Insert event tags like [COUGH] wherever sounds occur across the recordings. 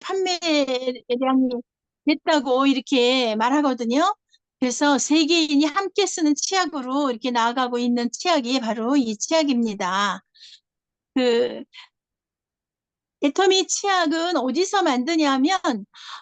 판매량이 됐다고 이렇게 말하거든요. 그래서 세계인이 함께 쓰는 치약으로 이렇게 나아가고 있는 치약이 바로 이 치약입니다. 그 데터미 치약은 어디서 만드냐면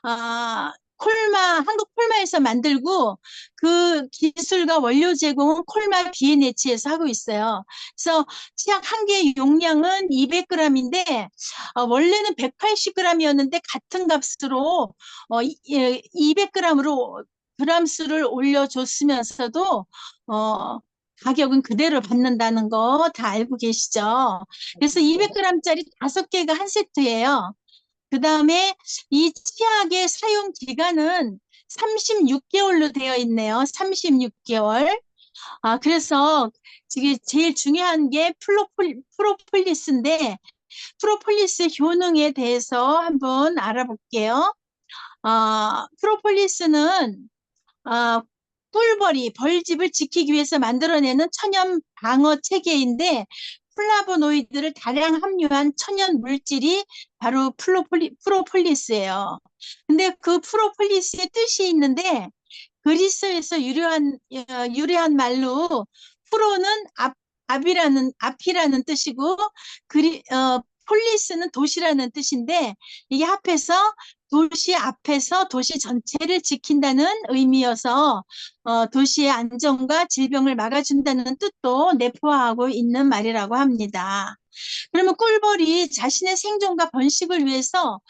아, 콜마 한국 콜마에서 만들고 그 기술과 원료 제공은 콜마 비엔에치에서 하고 있어요. 그래서 치약 한개 용량은 200g인데 어, 원래는 180g이었는데 같은 값으로 어, 200g으로 그람 수를 올려줬으면서도 어, 가격은 그대로 받는다는 거 다 알고 계시죠? 그래서 200g짜리 다섯 개가 한 세트예요. 그 다음에 이 치약의 사용 기간은 36개월로 되어 있네요. 36개월. 아, 그래서 지금 제일 중요한 게 플로폴, 프로폴리스인데 프로폴리스 효능에 대해서 한번 알아볼게요. 아, 프로폴리스는 아, 꿀벌이 벌집을 지키기 위해서 만들어내는 천연 방어 체계인데 플라보노이드를 다량 함유한 천연 물질이 바로 플로폴리, 프로폴리스예요. 근데 그 프로폴리스의 뜻이 있는데 그리스에서 유래한 어, 유래한 말로 프로는 앞, 앞이라는 앞이라는 뜻이고 그리 어, 폴리스는 도시라는 뜻인데 이게 합해서 도시 앞에서 도시 전체를 지킨다는 의미여서 어, 도시의 안전과 질병을 막아준다는 뜻도 내포하고 있는 말이라고 합니다. 그러면 꿀벌이 자신의 생존과 번식을 위해서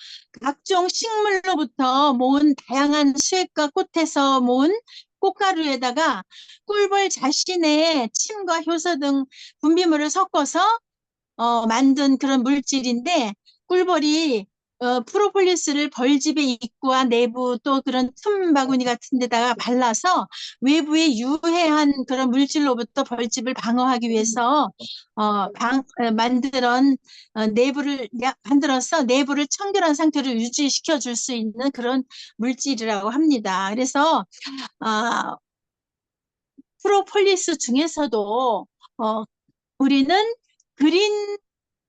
각종 식물로부터 모은 다양한 수액과 꽃에서 모은 꽃가루에다가 꿀벌 자신의 침과 효소 등 분비물을 섞어서 어, 만든 그런 물질인데 꿀벌이 어, 프로폴리스를 벌집의 입구와 내부 또 그런 틈 바구니 같은 데다가 발라서 외부에 유해한 그런 물질로부터 벌집을 방어하기 위해서 어, 방, 어, 만드는 어, 내부를 만들어서 내부를 청결한 상태로 유지시켜 줄 수 있는 그런 물질이라고 합니다. 그래서 어, 프로폴리스 중에서도 어, 우리는 그린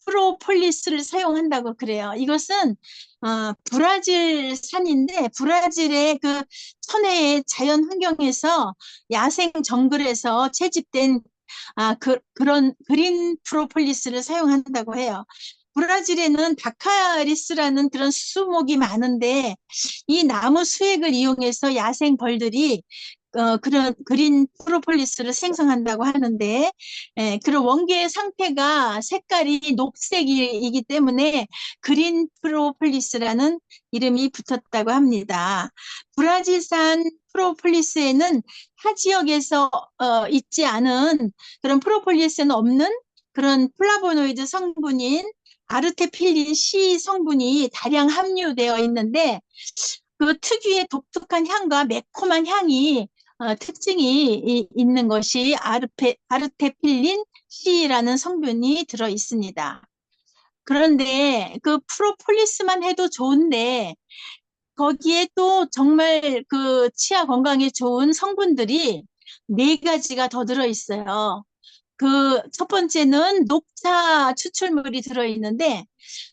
프로폴리스를 사용한다고 그래요. 이것은 어, 브라질 산인데 브라질의 그 천혜의 자연 환경에서 야생 정글에서 채집된 아, 그, 그런 그린 프로폴리스를 사용한다고 해요. 브라질에는 다카리스라는 그런 수목이 많은데 이 나무 수액을 이용해서 야생 벌들이 어, 그런 그린 프로폴리스를 생성한다고 하는데 예, 그런 원계의 상태가 색깔이 녹색이기 때문에 그린 프로폴리스라는 이름이 붙었다고 합니다. 브라질산 프로폴리스에는 타 지역에서 어, 있지 않은 그런 프로폴리스는 없는 그런 플라보노이드 성분인 아르테필린 C 성분이 다량 함유되어 있는데 그 특유의 독특한 향과 매콤한 향이 어, 특징이 이, 있는 것이 아르페, 아르테필린 C라는 성분이 들어 있습니다. 그런데 그 프로폴리스만 해도 좋은데 거기에 또 정말 그 치아 건강에 좋은 성분들이 네 가지가 더 들어 있어요. 그 첫 번째는 녹차 추출물이 들어 있는데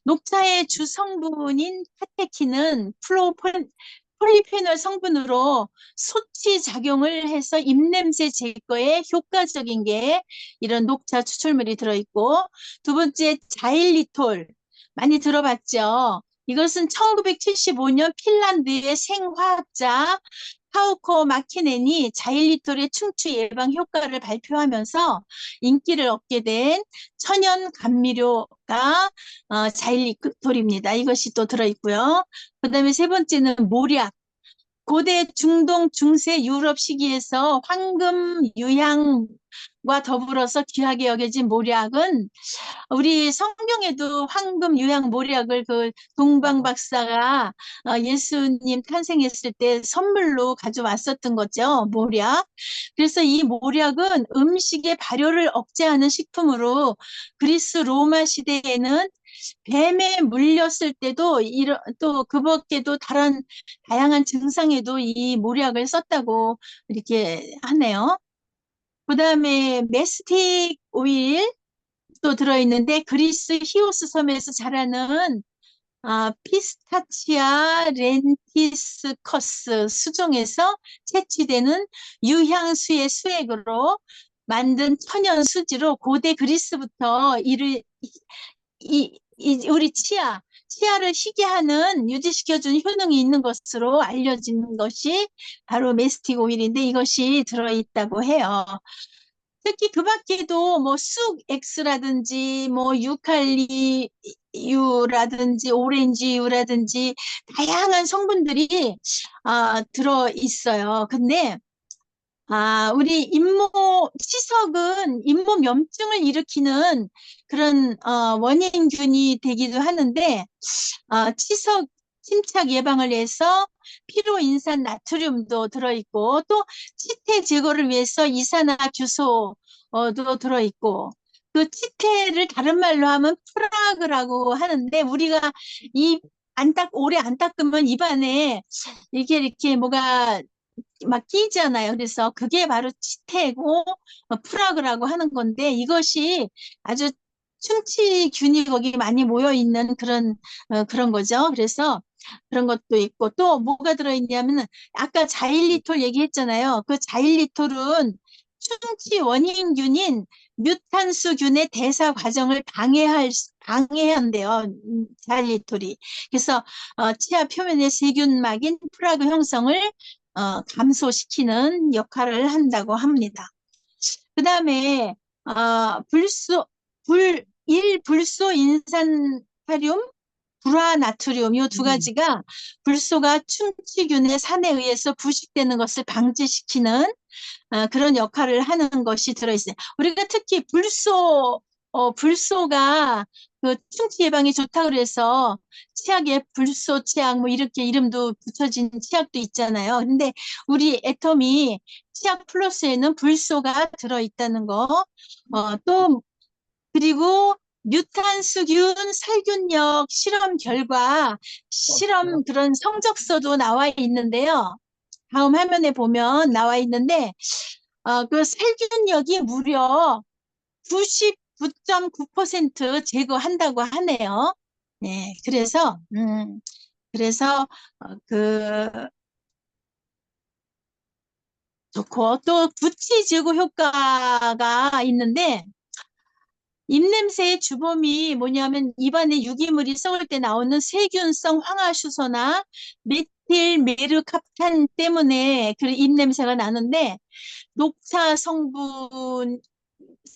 녹차의 주 성분인 카테킨은 프로폴 폴리페놀 성분으로 소치 작용을 해서 입냄새 제거에 효과적인 게 이런 녹차 추출물이 들어있고 두 번째 자일리톨 많이 들어봤죠? 이것은 1975년 핀란드의 생화학자 파우코 마키넨이 자일리톨의 충추 예방 효과를 발표하면서 인기를 얻게 된 천연 감미료가 어, 자일리톨입니다. 이것이 또 들어있고요. 그 다음에 세 번째는 모략. 고대 중동 중세 유럽 시기에서 황금 유향과 더불어서 귀하게 여겨진 모략은 우리 성경에도 황금 유향 모략을 그 동방 박사가 어, 예수님 탄생했을 때 선물로 가져왔었던 거죠. 모략. 그래서 이 모략은 음식의 발효를 억제하는 식품으로 그리스 로마 시대에는 뱀에 물렸을 때도 이런 또 그밖에도 다른 다양한 증상에도 이 모략을 썼다고 이렇게 하네요. 그 다음에 메스틱 오일 또 들어있는데 그리스 히오스 섬에서 자라는 아, 피스타치아 렌티스커스 수종에서 채취되는 유향수의 수액으로 만든 천연 수지로 고대 그리스부터 이를 이, 이 우리 치아 치아를 희게 하는 유지시켜주는 효능이 있는 것으로 알려진 것이 바로 메스틱 오일인데 이것이 들어있다고 해요. 특히 그 밖에도 뭐 쑥엑스라든지 뭐 유칼리유라든지 오렌지유라든지 다양한 성분들이 아, 들어 있어요. 근데 아, 우리 잇몸 치석은 잇몸 염증을 일으키는 그런 어, 원인균이 되기도 하는데 어, 치석 침착 예방을 위해서 피로 인산 나트륨도 들어있고 또 치태 제거를 위해서 이산화규소도 들어있고 그 치태를 다른 말로 하면 프라그라고 하는데 우리가 이 안 닦, 오래 안 닦으면 입안에 이게 이렇게 뭐가 막 끼잖아요. 그래서 그게 바로 치태고 어, 프라그라고 하는 건데 이것이 아주 충치균이 거기 많이 모여 있는 그런 어, 그런 거죠. 그래서 그런 것도 있고 또 뭐가 들어있냐면은 아까 자일리톨 얘기했잖아요. 그 자일리톨은 충치 원인균인 뮤탄수균의 대사 과정을 방해할 방해한대요. 음, 자일리톨이. 그래서 어, 치아 표면의 세균막인 프라그 형성을 어, 감소시키는 역할을 한다고 합니다. 그 다음에 어, 불소 불 1불소 인산타륨 불화나트륨 이 두 가지가 불소가 충치균의 산에 의해서 부식되는 것을 방지시키는 어, 그런 역할을 하는 것이 들어있어요. 우리가 특히 불소 어, 불소가 그 충치 예방에 좋다고 그래서 치약에 불소 치약 뭐 이렇게 이름도 붙여진 치약도 있잖아요. 근데 우리 애터미 치약 플러스에는 불소가 들어 있다는 거. 어, 또 그리고 뮤탄수균 살균력 실험 결과 실험 그런 성적서도 나와 있는데요. 다음 화면에 보면 나와 있는데 어, 그 살균력이 무려 99.9% 제거한다고 하네요. 네, 그래서 음, 그래서 어, 그 좋고 또 구치 제거 효과가 있는데 입냄새의 주범이 뭐냐면 입안에 유기물이 썩을 때 나오는 세균성 황화수소나 메틸 메르캅탄 때문에 그 입냄새가 나는데 녹차 성분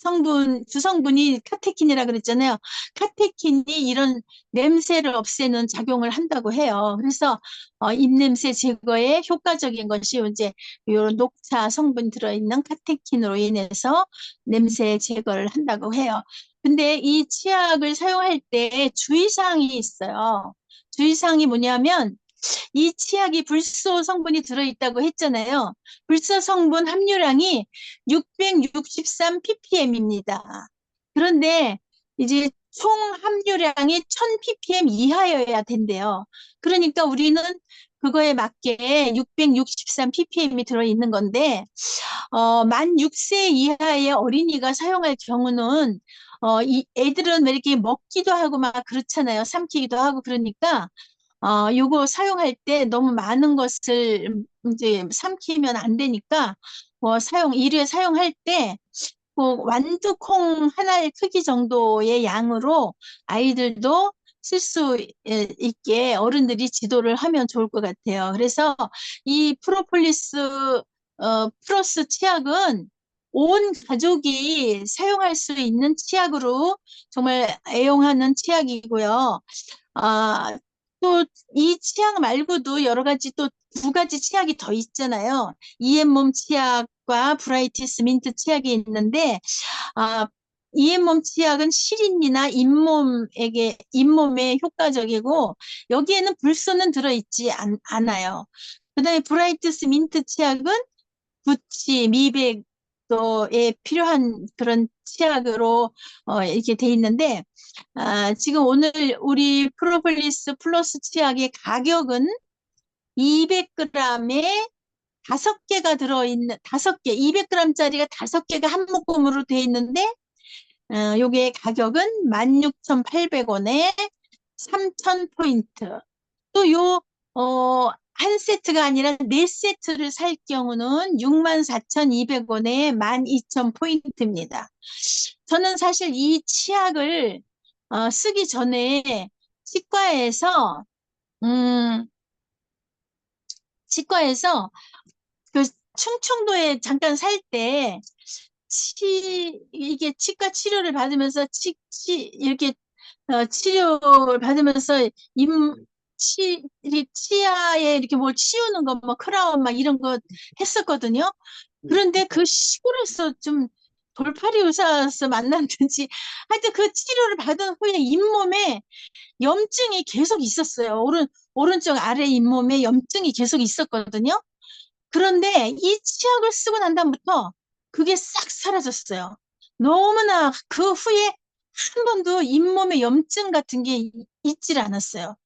성분 주성분이 카테킨이라 그랬잖아요. 카테킨이 이런 냄새를 없애는 작용을 한다고 해요. 그래서 어, 입냄새 제거에 효과적인 것이 이제 이런 녹차 성분 들어있는 카테킨으로 인해서 냄새 제거를 한다고 해요. 근데 이 치약을 사용할 때 주의사항이 있어요. 주의사항이 뭐냐면 이 치약이 불소 성분이 들어있다고 했잖아요. 불소 성분 함유량이 663 ppm입니다. 그런데 이제 총 함유량이 1000 ppm 이하여야 된대요. 그러니까 우리는 그거에 맞게 663 ppm이 들어있는 건데 어, 만 6세 이하의 어린이가 사용할 경우는 어, 이 애들은 왜 이렇게 먹기도 하고 막 그렇잖아요. 삼키기도 하고 그러니까 어, 요거 사용할 때 너무 많은 것을 이제 삼키면 안 되니까 뭐 사용, 일회 사용할 때그 완두콩 하나의 크기 정도의 양으로 아이들도 쓸 수 있게 어른들이 지도를 하면 좋을 것 같아요. 그래서 이 프로폴리스 어, 플러스 치약은 온 가족이 사용할 수 있는 치약으로 정말 애용하는 치약이고요. 아, 또 이 치약 말고도 여러 가지 또 두 가지 치약이 더 있잖아요. 이엠몸 치약과 브라이티스 민트 치약이 있는데 아, 이엠몸 치약은 시린이나 잇몸에게 잇몸에 효과적이고 여기에는 불소는 들어있지 않, 아요 그다음에 브라이티스 민트 치약은 부치, 미백, 또에 필요한 그런 치약으로 어, 이렇게 돼 있는데 아, 지금 오늘 우리 프로폴리스 플러스 치약의 가격은 200g에 다섯 개가 들어있는 다섯 개 200g짜리가 다섯 개가 한 묶음으로 돼 있는데 어, 요게 가격은 16,800원에 3,000포인트. 또 요, 어, 한 세트가 아니라 네 세트를 살 경우는 64,200원에 12,000포인트입니다. 저는 사실 이 치약을 어, 쓰기 전에 치과에서 음, 치과에서 그 충청도에 잠깐 살 때 치, 이게 치과 치료를 받으면서 치, 치, 이렇게 어, 치료를 받으면서 임, 치, 이 치아에 이렇게 뭘 치우는 거, 뭐 크라운 막 이런 거 했었거든요. 그런데 그 시골에서 좀 돌팔이 의사서 [LAUGHS] 만났는지 하여튼 그 치료를 받은 후에 잇몸에 염증이 계속 있었어요. 오른, 오른쪽 아래 잇몸에 염증이 계속 있었거든요. 그런데 이 치약을 쓰고 난 다음부터 그게 싹 사라졌어요. 너무나 그 후에 한 번도 잇몸에 염증 같은 게 이- 있질 않았어요.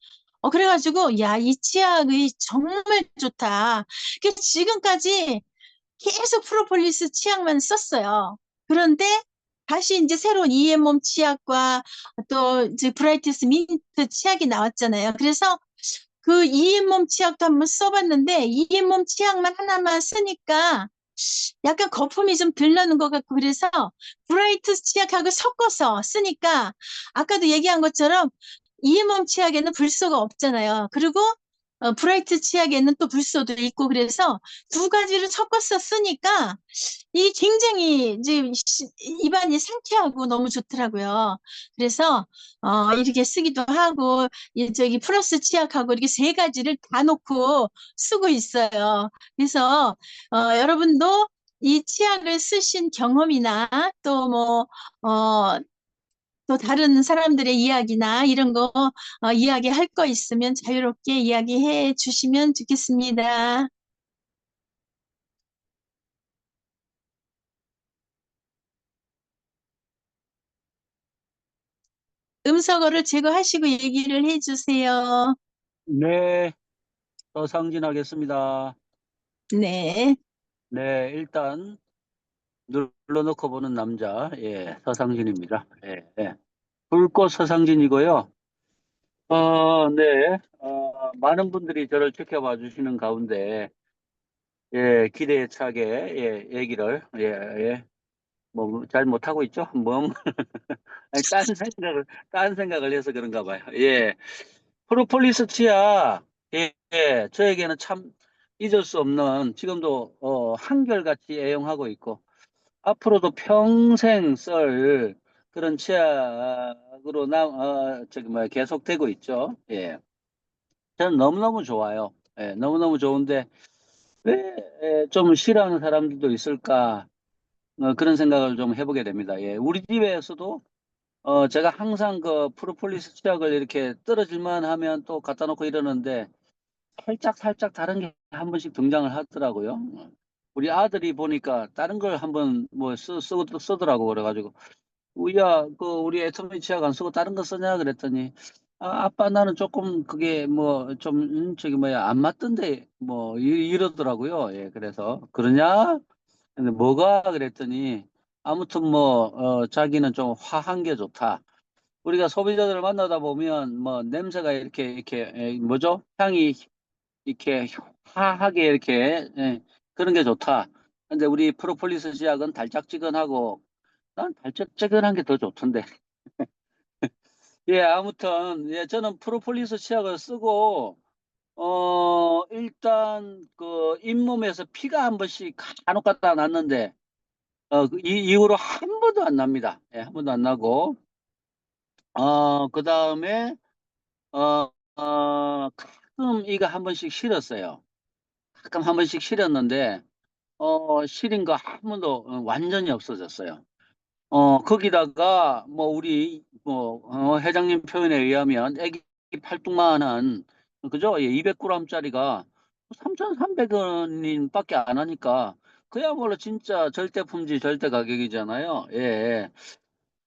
어, 그래가지고, 야, 이 치약이 정말 좋다. 그 지금까지 계속 프로폴리스 치약만 썼어요. 그런데 다시 이제 새로운 이엠몸 치약과 또 이제 브라이트스 민트 치약이 나왔잖아요. 그래서 그 이엠몸 치약도 한번 써봤는데 이엠몸 치약만 하나만 쓰니까 약간 거품이 좀 들러는 것 같고 그래서 브라이트 치약하고 섞어서 쓰니까 아까도 얘기한 것처럼 이엠몸 치약에는 불소가 없잖아요. 그리고 어, 브라이트 치약에는 또 불소도 있고 그래서 두 가지를 섞어서 쓰니까 이 굉장히 이제 시- 입안이 상쾌하고 너무 좋더라고요. 그래서 어, 이렇게 쓰기도 하고 이 저기 플러스 치약하고 이렇게 세 가지를 다 놓고 쓰고 있어요. 그래서 어, 여러분도 이 치약을 쓰신 경험이나 또 뭐, 어, 또 다른 사람들의 이야기나 이런 거 어, 이야기할 거 있으면 자유롭게 이야기해 주시면 좋겠습니다. 음성어를 제거하시고 얘기를 해 주세요. 네, 서상진하겠습니다. 네. 네, 일단 눌러놓고 보는 남자, 예, 서상진입니다. 예, 예. 불꽃 서상진이고요. 어, 네, 어, 많은 분들이 저를 지켜봐 주시는 가운데, 예, 기대에 차게, 예, 얘기를, 예, 예, 뭐, 잘 못하고 있죠? 뭐, [LAUGHS] 아니, 딴 생각을, 딴 생각을 해서 그런가 봐요. 예. 프로폴리스 치아, 예, 예, 저에게는 참 잊을 수 없는, 지금도, 어, 한결같이 애용하고 있고, 앞으로도 평생 쓸 그런 치약으로 나, 어, 저기 뭐야, 계속되고 있죠. 예. 저는 너무너무 좋아요. 예, 너무너무 좋은데, 왜 좀 싫어하는 사람들도 있을까? 어, 그런 생각을 좀 해보게 됩니다. 예, 우리 집에서도 어, 제가 항상 그 프로폴리스 치약을 이렇게 떨어질만 하면 또 갖다 놓고 이러는데 살짝 살짝 다른 게 한 번씩 등장을 하더라고요. 우리 아들이 보니까 다른 걸 한번 뭐 쓰, 쓰, 쓰더라고 그래가지고 우야 그 우리 애터미 치약 안 쓰고 다른 거 쓰냐 그랬더니 아, 아빠 나는 조금 그게 뭐좀 음, 저기 뭐야 안 맞던데 뭐 이- 이러더라고요. 예, 그래서 그러냐? 근데 뭐가 그랬더니 아무튼 뭐 어, 자기는 좀 화한 게 좋다. 우리가 소비자들을 만나다 보면 뭐 냄새가 이렇게 이렇게 에, 뭐죠? 향이 이렇게 화하게 이렇게 예, 그런 게 좋다. 근데 우리 프로폴리스 치약은 달짝지근하고 난 달짝지근한 게 더 좋던데. [LAUGHS] 예, 아무튼 예, 저는 프로폴리스 치약을 쓰고 어 일단 그 잇몸에서 피가 한 번씩 간혹 가다 났는데 어, 그이 이후로 한 번도 안 납니다. 예, 한 번도 안 나고 어 그다음에 어, 어 가끔 이가 한 번씩 실었어요. 가끔 한 번씩 실었는데 어 시린 거한 번도 어, 완전히 없어졌어요. 어 거기다가 뭐 우리 뭐 어, 회장님 표현에 의하면 애기 팔뚝만한 그죠? 예, 200g짜리가 3,300원밖에 안 하니까 그야말로 진짜 절대 품질 절대 가격이잖아요. 예. 예.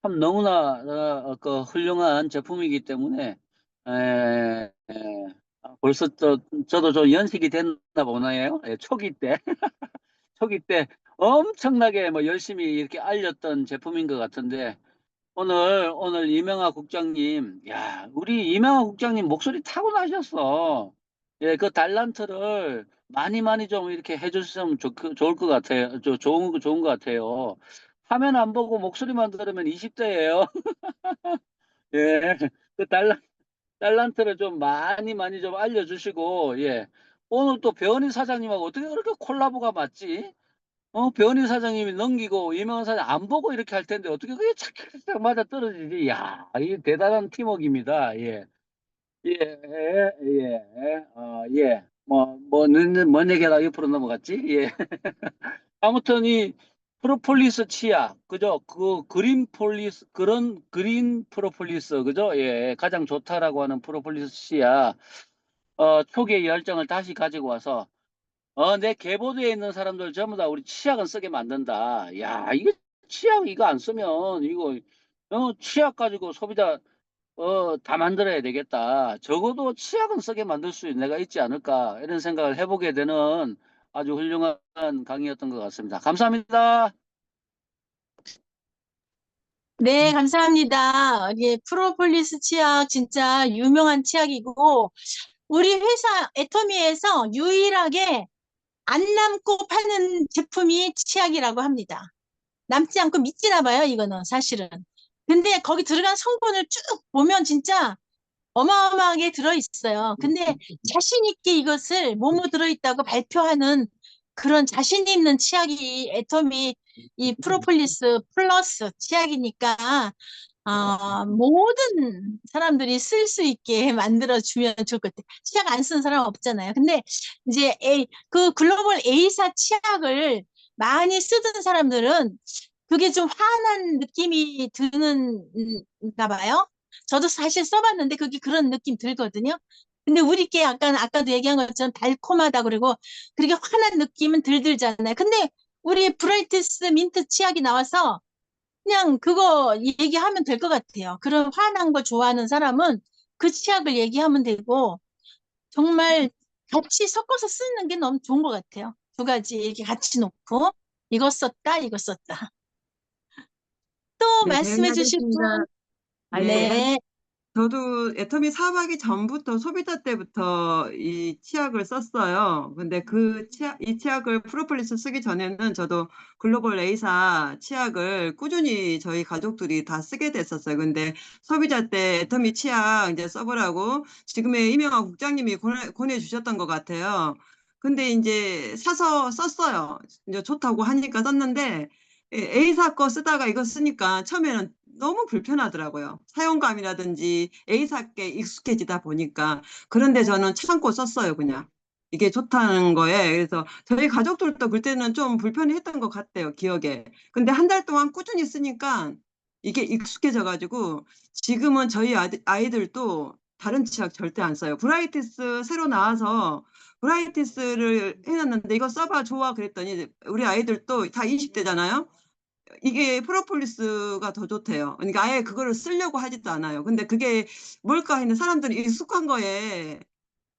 참 너무나 어, 그 훌륭한 제품이기 때문에 에, 에, 아, 벌써 저, 저도 좀 연식이 됐나 보나요? 예, 초기 때 [LAUGHS] 초기 때 엄청나게 뭐 열심히 이렇게 알렸던 제품인 것 같은데 오늘, 오늘 이명아 국장님, 야, 우리 이명아 국장님 목소리 타고나셨어. 예, 그 달란트를 많이 많이 좀 이렇게 해주시면 좋, 그, 좋을 것 같아요. 저, 좋은, 거- 좋은 것 같아요. 화면 안 보고 목소리만 들으면 20대예요. [LAUGHS] 예, 그 달란, 달란트를 좀 많이 많이 좀 알려주시고, 예. 오늘 또 배원희 사장님하고 어떻게 그렇게 콜라보가 맞지? 어, 변희 사장님이 넘기고 이명환 사장 안 보고 이렇게 할 텐데 어떻게 그게 착착착 맞아 떨어지지? 야, 이 대단한 팀워크입니다. 예, 예, 예, 예, 어, 예. 뭐, 뭐, 늦는 먼 얘기하다 옆으로 넘어갔지? 예. 아무튼 이 프로폴리스 치약, 그죠? 그 그린 폴리스, 그런 그린 프로폴리스, 그죠? 예, 가장 좋다라고 하는 프로폴리스 치약, 어, 초기의 열정을 다시 가지고 와서 어, 내 계보드에 있는 사람들 전부 다 우리 치약은 쓰게 만든다. 야, 이거 치약 이거 안 쓰면 이거 어, 치약 가지고 소비자 어, 다 만들어야 되겠다. 적어도 치약은 쓰게 만들 수 있는 내가 있지 않을까 이런 생각을 해보게 되는 아주 훌륭한 강의였던 것 같습니다. 감사합니다. 네, 감사합니다. 예, 프로폴리스 치약 진짜 유명한 치약이고 우리 회사 애터미에서 유일하게 안 남고 파는 제품이 치약이라고 합니다. 남지 않고 믿지나 봐요, 이거는 사실은. 근데 거기 들어간 성분을 쭉 보면 진짜 어마어마하게 들어있어요. 근데 자신 있게 이것을 뭐뭐 들어있다고 발표하는 그런 자신 있는 치약이 애터미 이 프로폴리스 플러스 치약이니까 어, 모든 사람들이 쓸 수 있게 [LAUGHS] 만들어주면 좋을 것 같아요. 치약 안 쓰는 사람 없잖아요. 근데 이제 A, 그 글로벌 A사 치약을 많이 쓰던 사람들은 그게 좀 화난 느낌이 드는가 봐요. 저도 사실 써봤는데 그게 그런 느낌 들거든요. 근데 우리께 약간 아까도 얘기한 것처럼 달콤하다 그리고 그렇게 화난 느낌은 들 들잖아요. 근데 우리 브라이트스 민트 치약이 나와서 그냥 그거 얘기하면 될 것 같아요. 그런 화난 거 좋아하는 사람은 그 치약을 얘기하면 되고 정말 같이 섞어서 쓰는 게 너무 좋은 것 같아요. 두 가지 이렇게 같이 놓고 이거 썼다, 이거 썼다. 또 네, 말씀해 주실 분? 아, 네. 네. 저도 애터미 사업하기 전부터 소비자 때부터 이 치약을 썼어요. 근데 그 치약, 이 치약을 프로폴리스 쓰기 전에는 저도 글로벌 A사 치약을 꾸준히 저희 가족들이 다 쓰게 됐었어요. 근데 소비자 때 애터미 치약 이제 써보라고 지금의 이명아 국장님이 권해, 권해주셨던 것 같아요. 근데 이제 사서 썼어요. 이제 좋다고 하니까 썼는데 A사 거 쓰다가 이거 쓰니까 처음에는 너무 불편하더라고요. 사용감이라든지 A사께 익숙해지다 보니까. 그런데 저는 참고 썼어요, 그냥. 이게 좋다는 거에. 그래서 저희 가족들도 그때는 좀 불편했던 것 같아요, 기억에. 근데 한 달 동안 꾸준히 쓰니까 이게 익숙해져가지고 지금은 저희 아이들도 다른 치약 절대 안 써요. 브라이티스 새로 나와서 브라이티스를 해놨는데 이거 써봐 좋아 그랬더니 우리 아이들도 다 20대잖아요. 이게 프로폴리스가 더 좋대요. 그러니까 아예 그거를 쓰려고 하지도 않아요. 근데 그게 뭘까 했는데 사람들이 익숙한 거에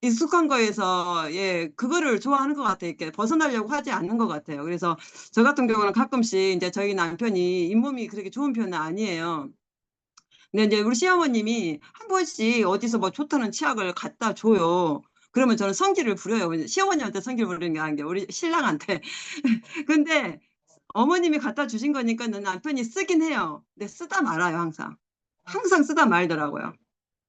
익숙한 거에서 예 그거를 좋아하는 것 같아요. 이렇게 벗어나려고 하지 않는 것 같아요. 그래서 저 같은 경우는 가끔씩 이제 저희 남편이 잇몸이 그렇게 좋은 편은 아니에요. 근데 이제 우리 시어머님이 한 번씩 어디서 뭐 좋다는 치약을 갖다 줘요. 그러면 저는 성질을 부려요. 시어머니한테 성질 부리는 게 아니라 우리 신랑한테. [LAUGHS] 근데 어머님이 갖다 주신 거니까 남편이 쓰긴 해요. 근데 쓰다 말아요, 항상. 항상 쓰다 말더라고요.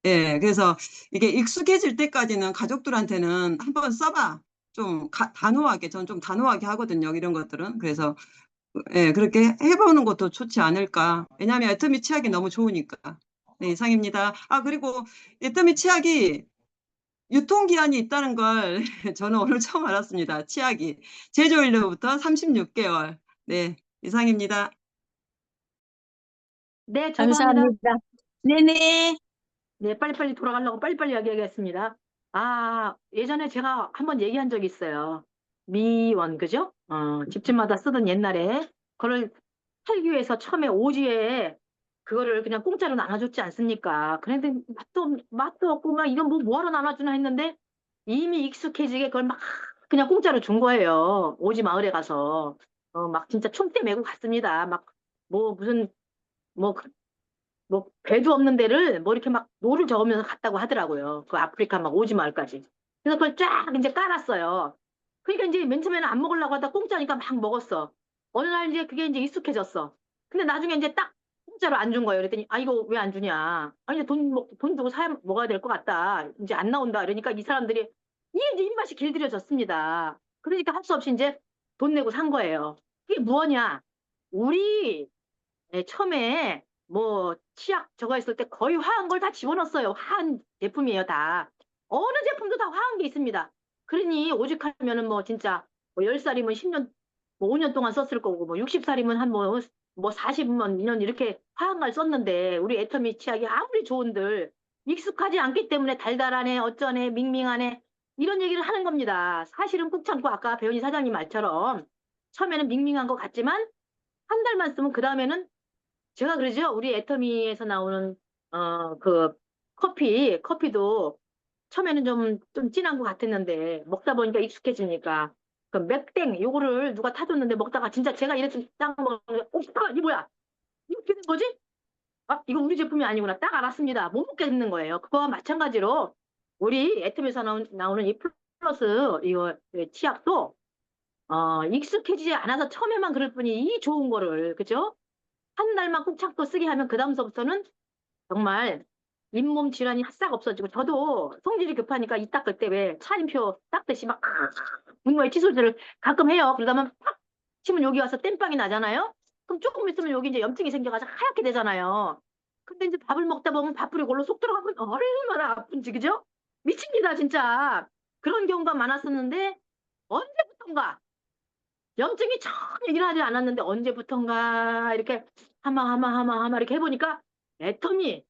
예, 그래서 이게 익숙해질 때까지는 가족들한테는 한번 써봐. 좀 가- 단호하게, 저는 좀 단호하게 하거든요, 이런 것들은. 그래서, 예, 그렇게 해보는 것도 좋지 않을까. 왜냐하면 애터미 치약이 너무 좋으니까. 네, 이상입니다. 아, 그리고 애터미 치약이 유통기한이 있다는 걸 [LAUGHS] 저는 오늘 처음 알았습니다. 치약이. 제조일로부터 36개월. 네, 이상입니다. 네. 감사합니다. 네네. 네, 빨리빨리 돌아가려고 빨리빨리 이야기하겠습니다. 아, 예전에 제가 한번 얘기한 적이 있어요. 미원, 그죠? 어, 집집마다 쓰던 옛날에 그걸 팔기 위해서 처음에 오지에 그거를 그냥 공짜로 나눠줬지 않습니까? 그런데 맛도, 맛도 없고 막 이건 뭐 뭐하러 나눠주나 했는데 이미 익숙해지게 그걸 막 그냥 공짜로 준 거예요. 오지 마을에 가서. 어, 막 진짜 총대 메고 갔습니다. 막 뭐 무슨 뭐 그- 뭐 배도 없는 데를 뭐 이렇게 막 노를 저으면서 갔다고 하더라고요. 그 아프리카 막 오지 마을까지. 그래서 그걸 쫙 이제 깔았어요. 그러니까 이제 맨 처음에는 안 먹으려고 하다 공짜니까 막 먹었어. 어느 날 이제 그게 이제 익숙해졌어. 근데 나중에 이제 딱 공짜로 안 준 거예요. 그랬더니 아 이거 왜 안 주냐? 아 이제 돈, 먹- 돈 주고 사 먹어야 될 것 같다. 이제 안 나온다. 그러니까 이 사람들이 이게 이제 입맛이 길들여졌습니다. 그러니까 할 수 없이 이제 돈 내고 산 거예요. 이게 뭐냐? 우리 예, 처음에 뭐 치약 저거 했을 때 거의 화한 걸 다 집어넣었어요. 화한 제품이에요, 다. 어느 제품도 다 화한 게 있습니다. 그러니 오죽하면은 뭐 진짜 뭐 10살이면 10년, 뭐 5년 동안 썼을 거고 뭐 60살이면 한뭐 뭐 40년, 2년 이렇게 화한 걸 썼는데 우리 애터미 치약이 아무리 좋은들 익숙하지 않기 때문에 달달하네, 어쩌네, 밍밍하네 이런 얘기를 하는 겁니다. 사실은 꾹 참고 아까 배우니 사장님 말처럼 처음에는 밍밍한 것 같지만 한 달만 쓰면 그 다음에는 제가 그러죠. 우리 애터미에서 나오는 어 그 커피 커피도 처음에는 좀 좀 진한 것 같았는데 먹다 보니까 익숙해지니까 그 맥땡 요거를 누가 타줬는데 먹다가 진짜 제가 이렇게 딱 먹는데 어, 이 뭐야? 이거 된 거지? 아, 이거 우리 제품이 아니구나. 딱 알았습니다. 못 먹겠는 거예요. 그거와 마찬가지로 우리 애터미에서 나온, 나오는 이 플러스 이거 그 치약도 어, 익숙해지지 않아서 처음에만 그럴 뿐이 이 좋은 거를 그죠? 한 달만 꾹 참고 쓰게 하면 그 다음서부터는 정말 잇몸 질환이 싹 없어지고 저도 성질이 급하니까 이 닦을 때 왜 차림표 닦듯이 막 분노의 칫솔질을 가끔 해요. 그러다만 팍 치면 여기 와서 땜빵이 나잖아요. 그럼 조금 있으면 여기 이제 염증이 생겨가지고 하얗게 되잖아요. 근데 이제 밥을 먹다 보면 밥풀이 골로 쏙 들어가면 얼마나 아픈지 그죠? 미칩니다 진짜. 그런 경우가 많았었는데 언제부턴가 염증이 참 얘기를 하지 않았는데 언제부턴가 이렇게 하마 하마 하마 하마 이렇게 해보니까 애터미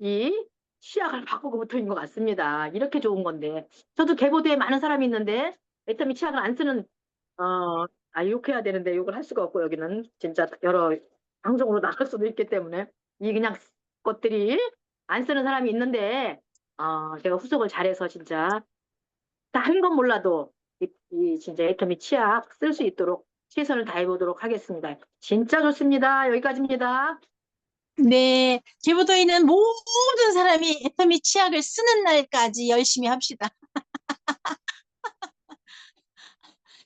이 치약을 바꾸고부터인 것 같습니다. 이렇게 좋은 건데 저도 개보도에 많은 사람이 있는데 애터미 치약을 안 쓰는 어, 아 욕해야 되는데 욕을 할 수가 없고 여기는 진짜 여러 방송으로 나갈 수도 있기 때문에 이 그냥 것들이 안 쓰는 사람이 있는데 어, 제가 후속을 잘해서 진짜 다른 건 몰라도 이, 이 진짜 애터미 치약 쓸 수 있도록 최선을 다해 보도록 하겠습니다. 진짜 좋습니다. 여기까지입니다. 네, 개보도에는 모든 사람이 애터미 치약을 쓰는 날까지 열심히 합시다. [LAUGHS]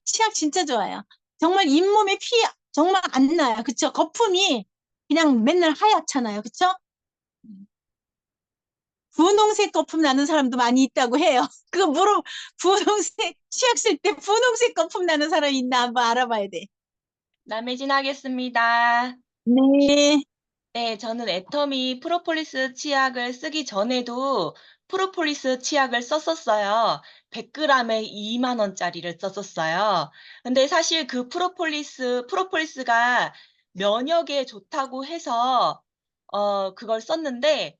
치약 진짜 좋아요. 정말 잇몸에 피 정말 안 나요. 그쵸? 거품이 그냥 맨날 하얗잖아요. 그쵸? 분홍색 거품 나는 사람도 많이 있다고 해요. [LAUGHS] 그거 물어 분홍색 치약 쓸때 분홍색 거품 나는 사람 있나 한번 알아봐야 돼. 남해진 하겠습니다. 네. 네, 저는 애터미 프로폴리스 치약을 쓰기 전에도 프로폴리스 치약을 썼었어요. 100g에 2만 원짜리를 썼었어요. 근데 사실 그 프로폴리스, 프로폴리스가 면역에 좋다고 해서 어, 그걸 썼는데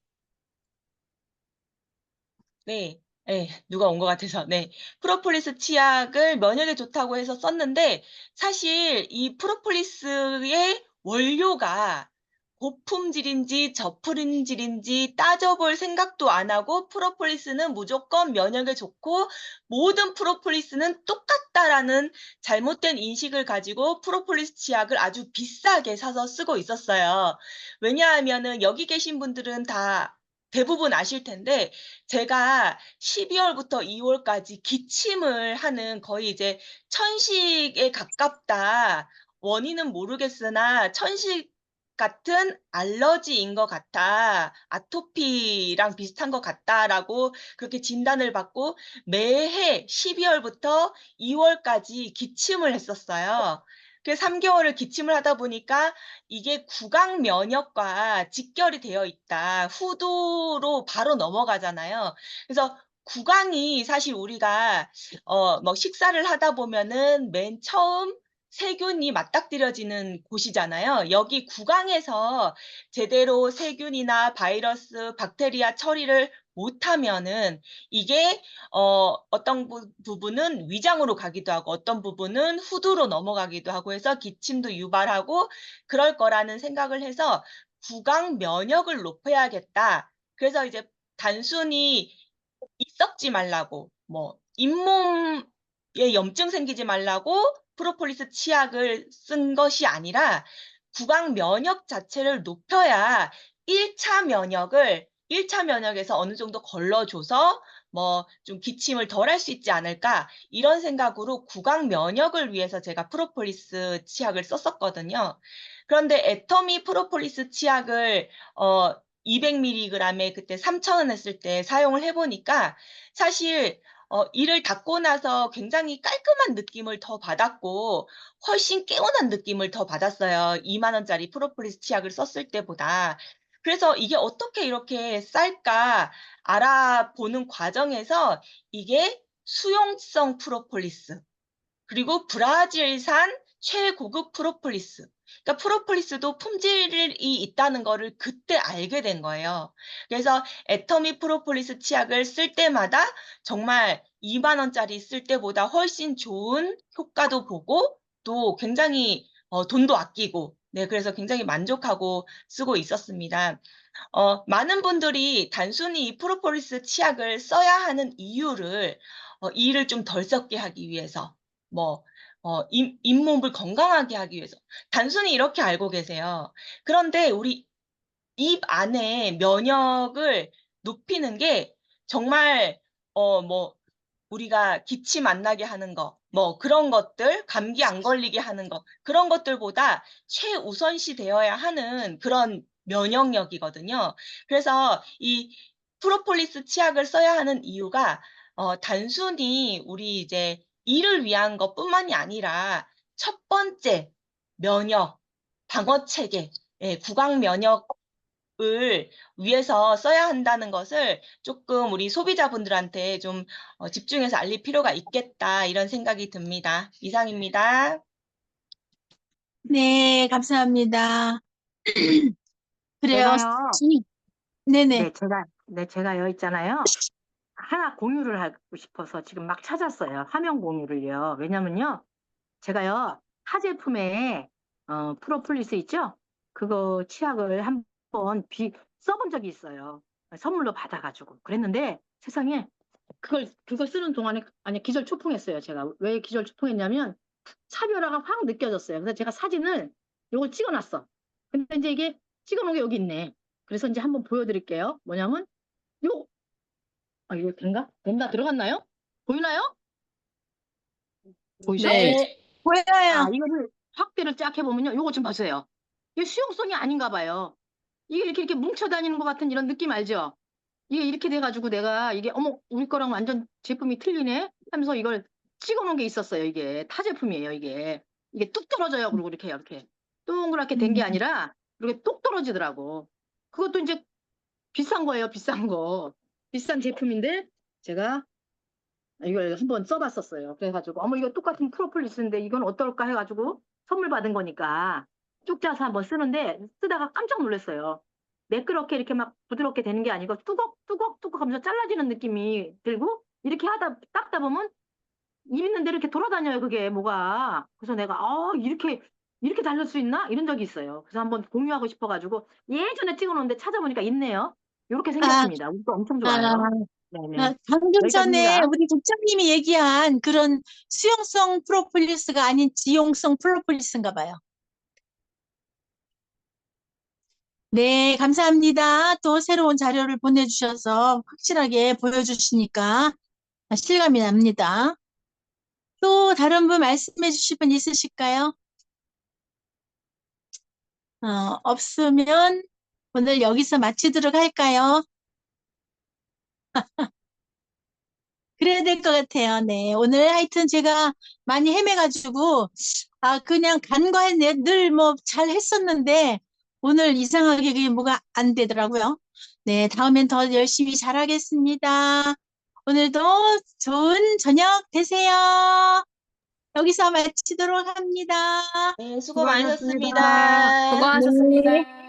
네, 네, 누가 온 것 같아서, 네. 프로폴리스 치약을 면역에 좋다고 해서 썼는데, 사실 이 프로폴리스의 원료가 고품질인지 저품질인지 따져볼 생각도 안 하고, 프로폴리스는 무조건 면역에 좋고, 모든 프로폴리스는 똑같다라는 잘못된 인식을 가지고 프로폴리스 치약을 아주 비싸게 사서 쓰고 있었어요. 왜냐하면은 여기 계신 분들은 다 대부분 아실 텐데, 제가 12월부터 2월까지 기침을 하는 거의 이제 천식에 가깝다. 원인은 모르겠으나 천식 같은 알러지인 것 같아. 아토피랑 비슷한 것 같다라고 그렇게 진단을 받고 매해 12월부터 2월까지 기침을 했었어요. 그 3개월을 기침을 하다 보니까 이게 구강 면역과 직결이 되어 있다. 후두로 바로 넘어가잖아요. 그래서 구강이 사실 우리가 어, 뭐 식사를 하다 보면은 맨 처음 세균이 맞닥뜨려지는 곳이잖아요. 여기 구강에서 제대로 세균이나 바이러스, 박테리아 처리를 못하면은 이게 어, 어떤 부, 부분은 위장으로 가기도 하고 어떤 부분은 후두로 넘어가기도 하고 해서 기침도 유발하고 그럴 거라는 생각을 해서 구강 면역을 높여야겠다. 그래서 이제 단순히 이 썩지 말라고 뭐 잇몸에 염증 생기지 말라고 프로폴리스 치약을 쓴 것이 아니라 구강 면역 자체를 높여야 1차 면역을 1차 면역에서 어느 정도 걸러줘서 뭐 좀 기침을 덜 할 수 있지 않을까 이런 생각으로 구강 면역을 위해서 제가 프로폴리스 치약을 썼었거든요. 그런데 애터미 프로폴리스 치약을 어 200mg에 그때 3,000원 했을 때 사용을 해보니까 사실 어, 이를 닦고 나서 굉장히 깔끔한 느낌을 더 받았고 훨씬 개운한 느낌을 더 받았어요. 2만 원짜리 프로폴리스 치약을 썼을 때보다. 그래서 이게 어떻게 이렇게 쌀까 알아보는 과정에서 이게 수용성 프로폴리스 그리고 브라질산 최고급 프로폴리스 그러니까 프로폴리스도 품질이 있다는 거를 그때 알게 된 거예요. 그래서 애터미 프로폴리스 치약을 쓸 때마다 정말 2만 원짜리 쓸 때보다 훨씬 좋은 효과도 보고 또 굉장히 어, 돈도 아끼고 네 그래서 굉장히 만족하고 쓰고 있었습니다. 어, 많은 분들이 단순히 이 프로폴리스 치약을 써야 하는 이유를 어, 이 일을 좀덜 썩게 하기 위해서 뭐 어, 잇, 잇몸을 건강하게 하기 위해서 단순히 이렇게 알고 계세요. 그런데 우리 입 안에 면역을 높이는 게 정말 어 뭐 우리가 기침 안 나게 하는 거, 뭐 그런 것들, 감기 안 걸리게 하는 거, 그런 것들보다 최우선시 되어야 하는 그런 면역력이거든요. 그래서 이 프로폴리스 치약을 써야 하는 이유가 어 단순히 우리 이제 이를 위한 것뿐만이 아니라 첫 번째 면역, 방어 체계, 예, 구강 면역 을 위해서 써야 한다는 것을 조금 우리 소비자분들한테 좀 어, 집중해서 알릴 필요가 있겠다 이런 생각이 듭니다. 이상입니다. 네, 감사합니다. [CLEARS THROAT] 그래요. 네네. 네, 제가, 네, 제가요, 있잖아요. 하나 공유를 하고 싶어서 지금 막 찾았어요. 화면 공유를요. 왜냐면요. 제가요, 타 제품에, 어, 프로폴리스 있죠? 그거 치약을 한 번 비, 써본 적이 있어요. 선물로 받아가지고. 그랬는데 세상에 그걸, 그걸 쓰는 동안에, 아니, 기절 초풍했어요. 제가. 왜 기절 초풍했냐면 차별화가 확 느껴졌어요. 그래서 제가 사진을 요걸 찍어놨어. 근데 이제 이게 찍어놓은 게 여기 있네. 그래서 이제 한번 보여드릴게요. 뭐냐면, 요, 아, 이거 된가? 된다? 들어갔나요? 보이나요? 보이죠? 네. 보여요. 아, 이거를 확대를 쫙 해보면요. 요거 좀 보세요. 이게 수용성이 아닌가 봐요. 이게 이렇게 이렇게 뭉쳐 다니는 것 같은 이런 느낌 알죠? 이게 이렇게 돼가지고 내가 이게 어머 우리 거랑 완전 제품이 틀리네 하면서 이걸 찍어놓은 게 있었어요. 이게 타 제품이에요. 이게 이게 뚝 떨어져요. 그리고 이렇게 이렇게 동그랗게 된게 음. 아니라 이렇게 똑 떨어지더라고. 그것도 이제 비싼 거예요. 비싼 거. 비싼 제품인데 제가 이걸 한번 써봤었어요. 그래가지고 어머 이거 똑같은 프로폴리스인데 이건 어떨까 해가지고 선물 받은 거니까 쭉 짜서 한번 쓰는데 쓰다가 깜짝 놀랐어요. 매끄럽게 이렇게 막 부드럽게 되는 게 아니고 뚜걱 뚜걱 뚜걱 하면서 잘라지는 느낌이 들고 이렇게 하다 닦다 보면 입 있는 대로 이렇게 돌아다녀요 그게 뭐가 그래서 내가 아 이렇게 이렇게 달릴 수 있나 이런 적이 있어요. 그래서 한번 공유하고 싶어가지고 예전에 찍어놓은데 찾아보니까 있네요. 이렇게 생겼습니다. 우리도 엄청 좋아요. 아. 아, 방금 전에. 우리 국장님이 얘기한 그런 수용성 프로폴리스가 아닌 지용성 프로폴리스인가 봐요. 네, 감사합니다. 또 새로운 자료를 보내주셔서 확실하게 보여주시니까 실감이 납니다. 또 다른 분 말씀해 주실 분 있으실까요? 어, 없으면 오늘 여기서 마치도록 할까요? [LAUGHS] 그래야 될 것 같아요. 네. 오늘 하여튼 제가 많이 헤매가지고, 아, 그냥 간과했네. 늘 뭐 잘 했었는데, 오늘 이상하게 그게 뭐가 안 되더라고요. 네. 다음엔 더 열심히 잘하겠습니다. 오늘도 좋은 저녁 되세요. 여기서 마치도록 합니다. 네, 수고 수고하셨습니다. 많으셨습니다. 수고하셨습니다. 네.